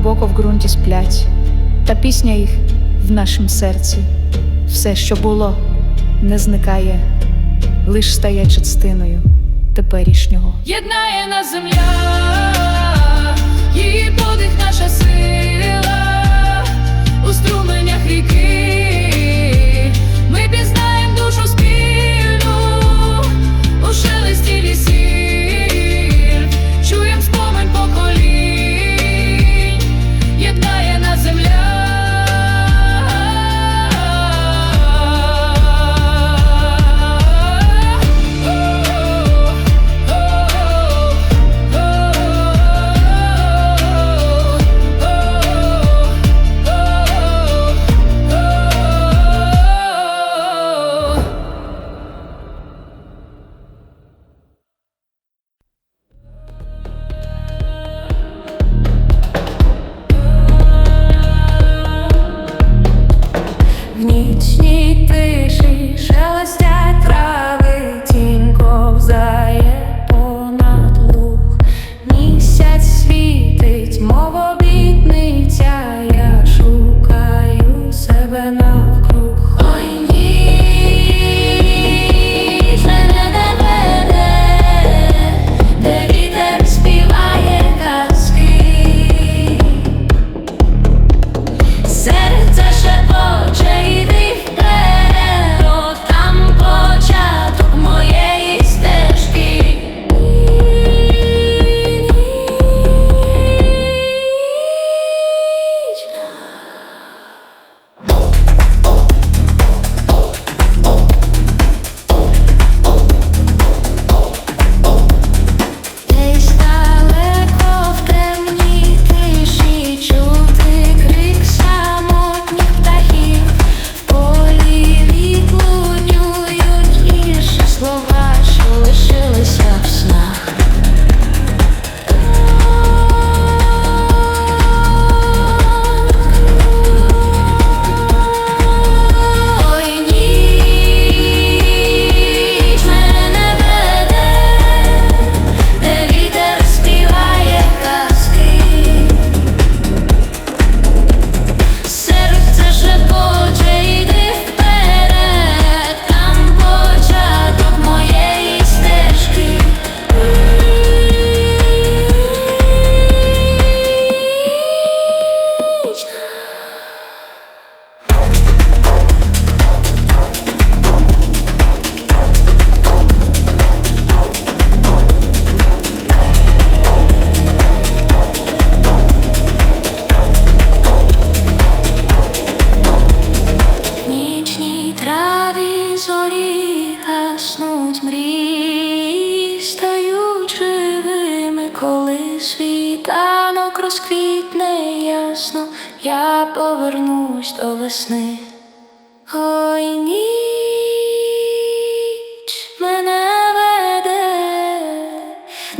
глибоко в ґрунті сплять, та пісня їх в нашім серці. Все, що було, не зникає, лиш стає частиною теперішнього. Єднає нас земля, її подих наша сила у струменях ріки.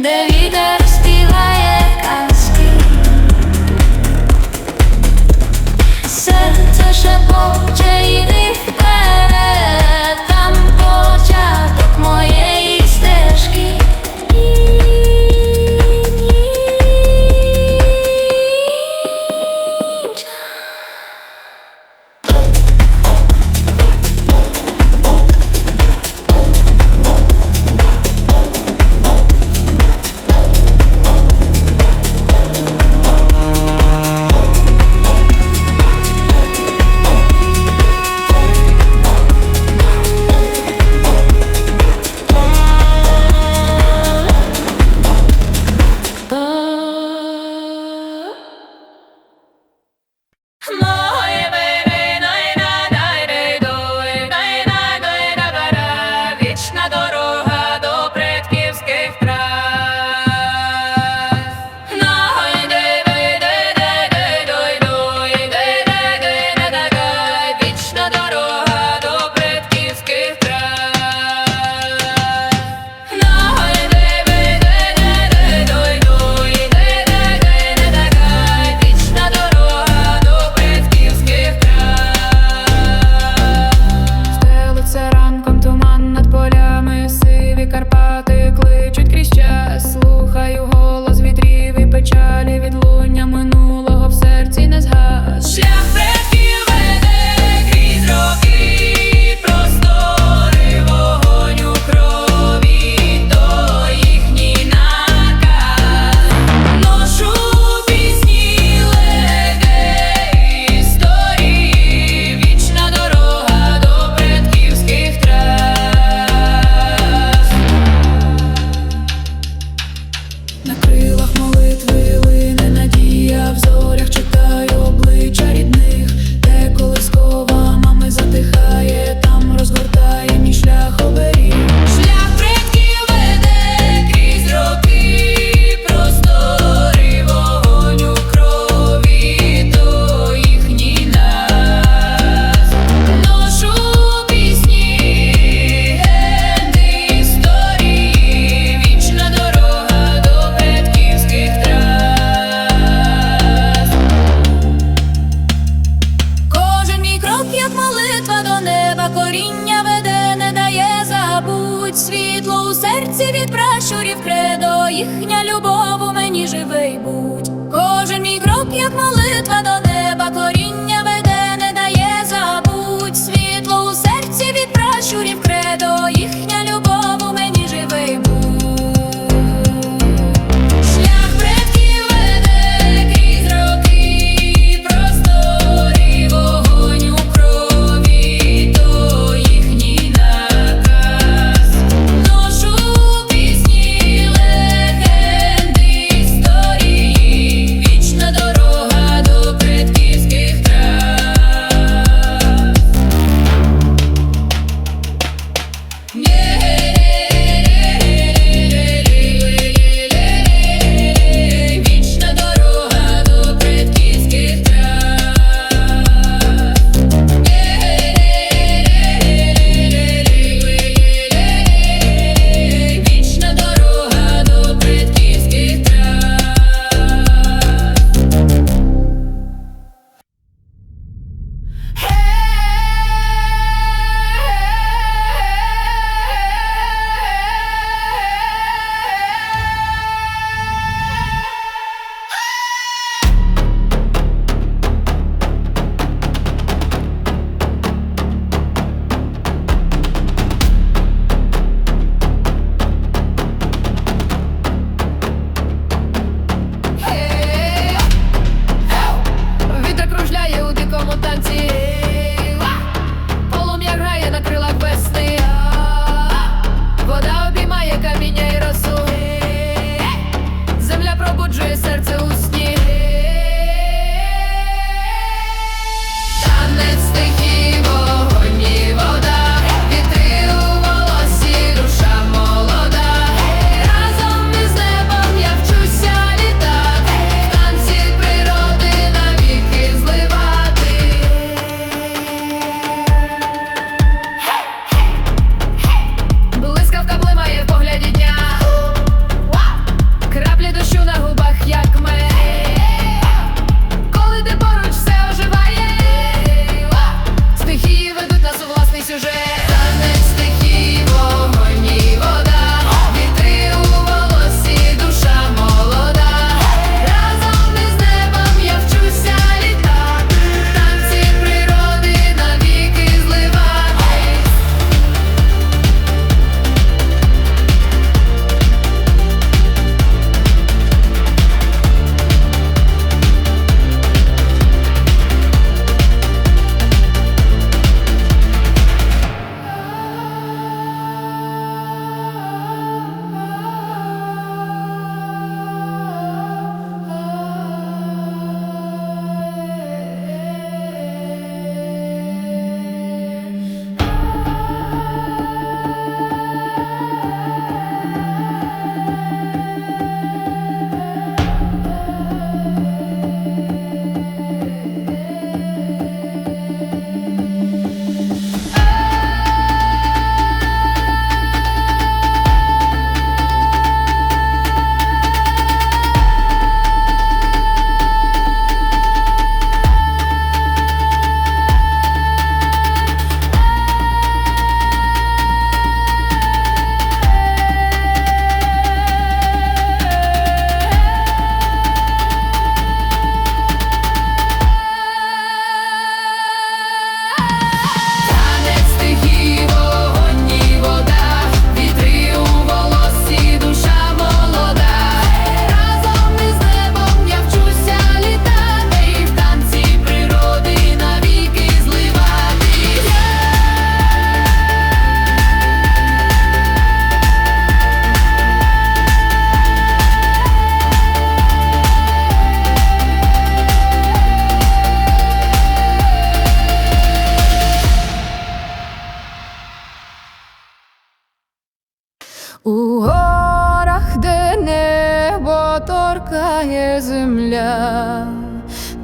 де вітер співає казки, серце шепоче іди їхня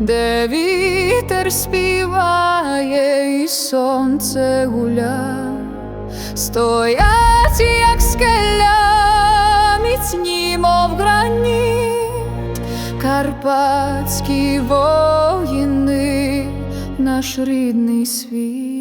де вітер співає, і сонце гуля, стоять, як скеля, міцні, мов граніт, карпатські воїни, наш рідний світ.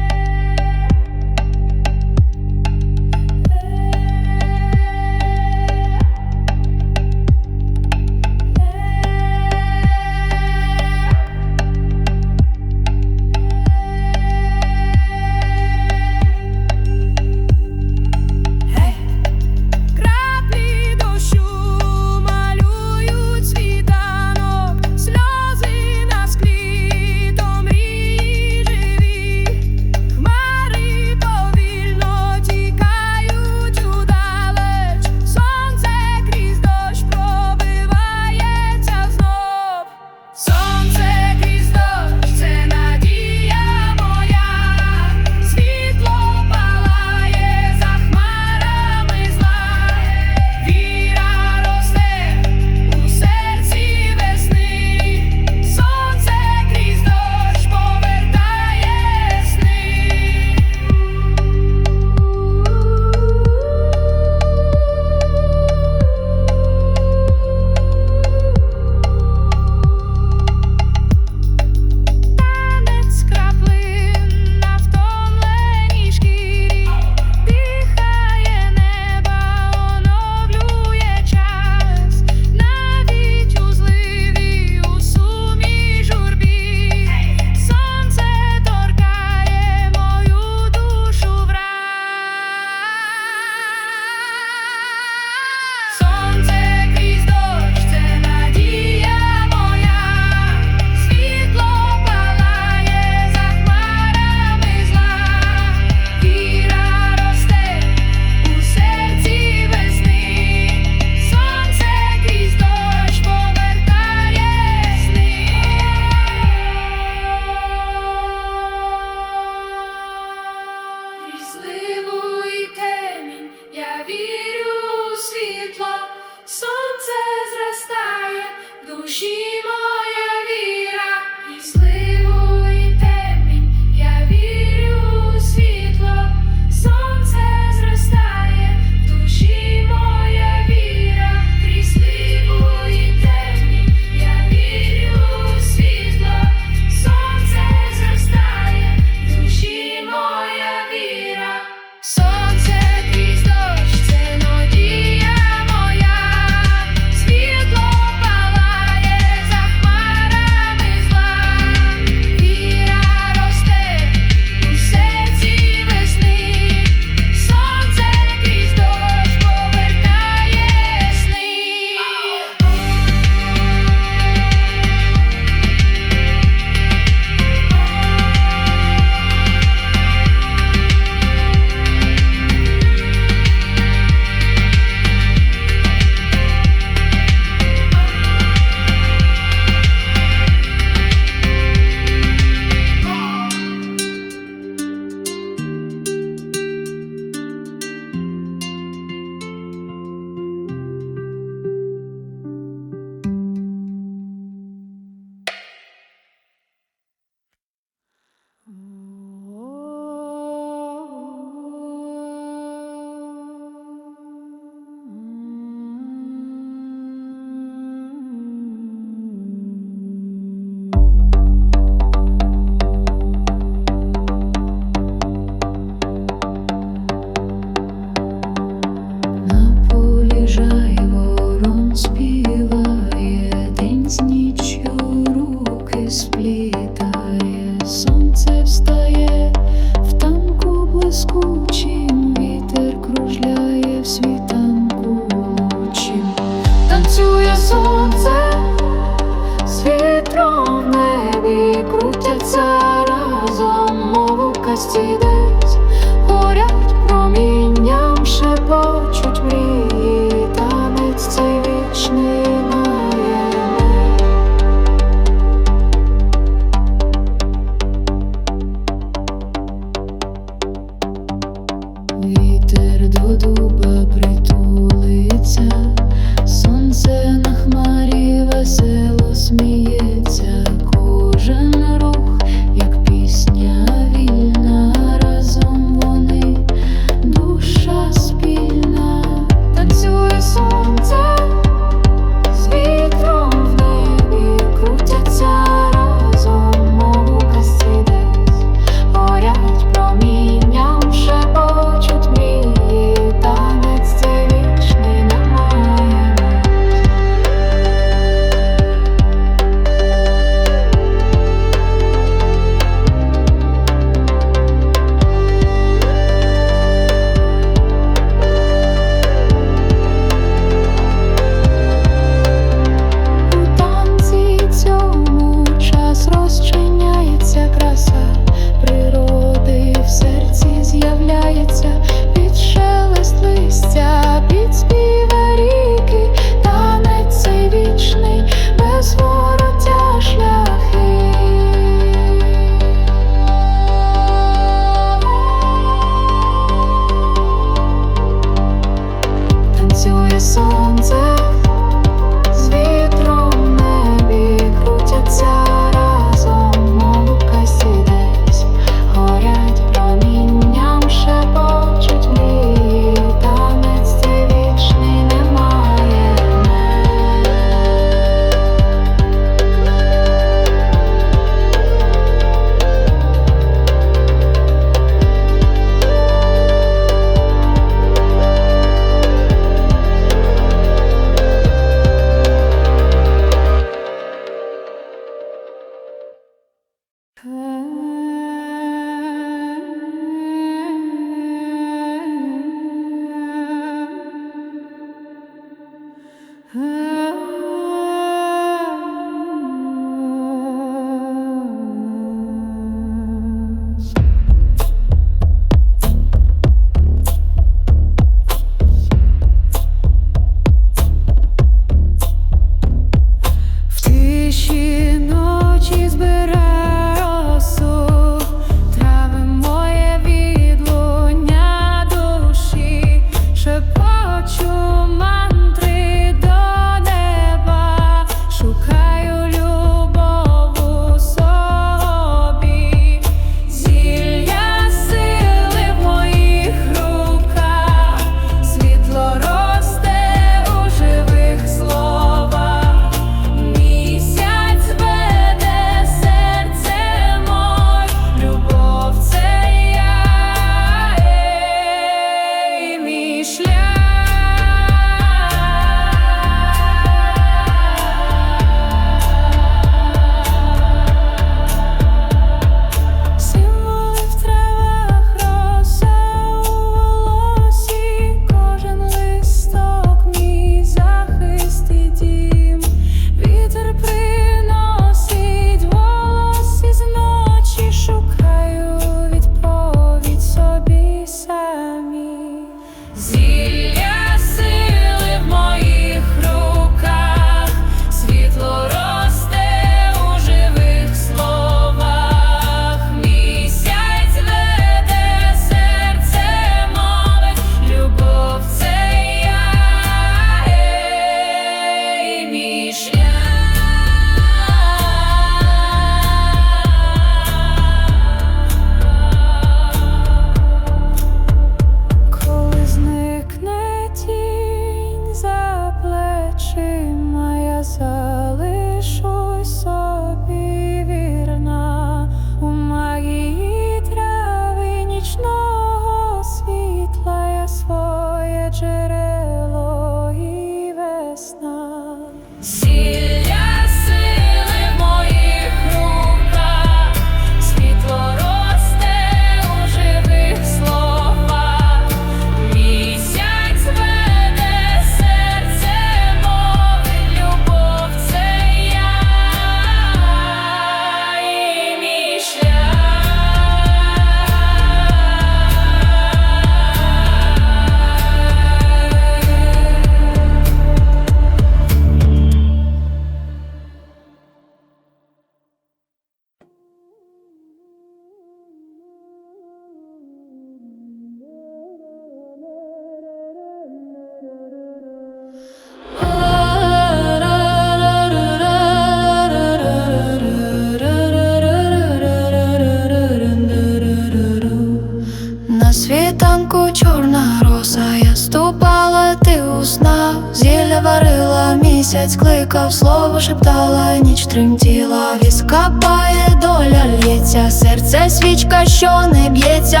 тремтіла, візка пає доля лється, серце свічка, що не б'ється,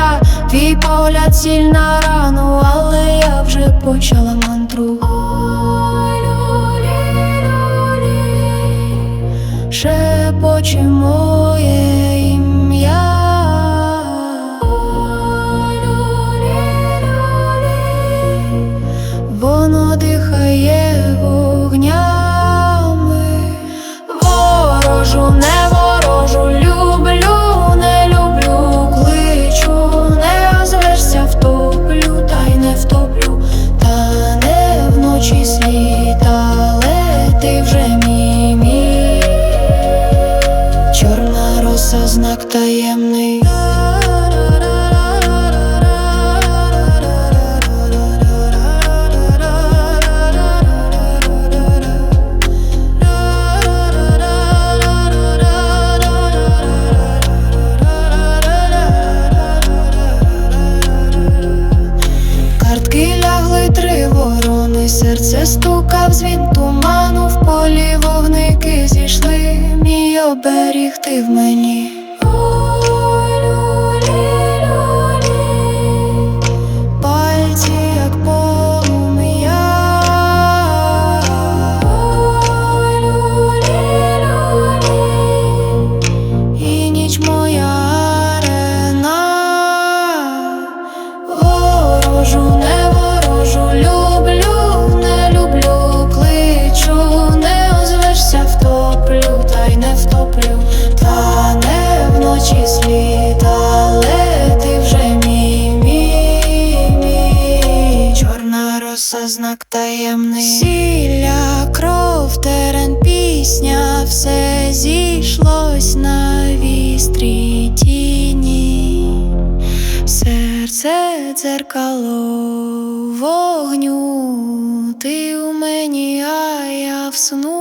твій погляд сіль на рану, але я вже почала мантру. Шепочемо Втікав звід туману в полі вогники зійшли, мій оберіг ти в мені. гострі тіні, серце дзеркало вогню, ти у мені, а я в сну.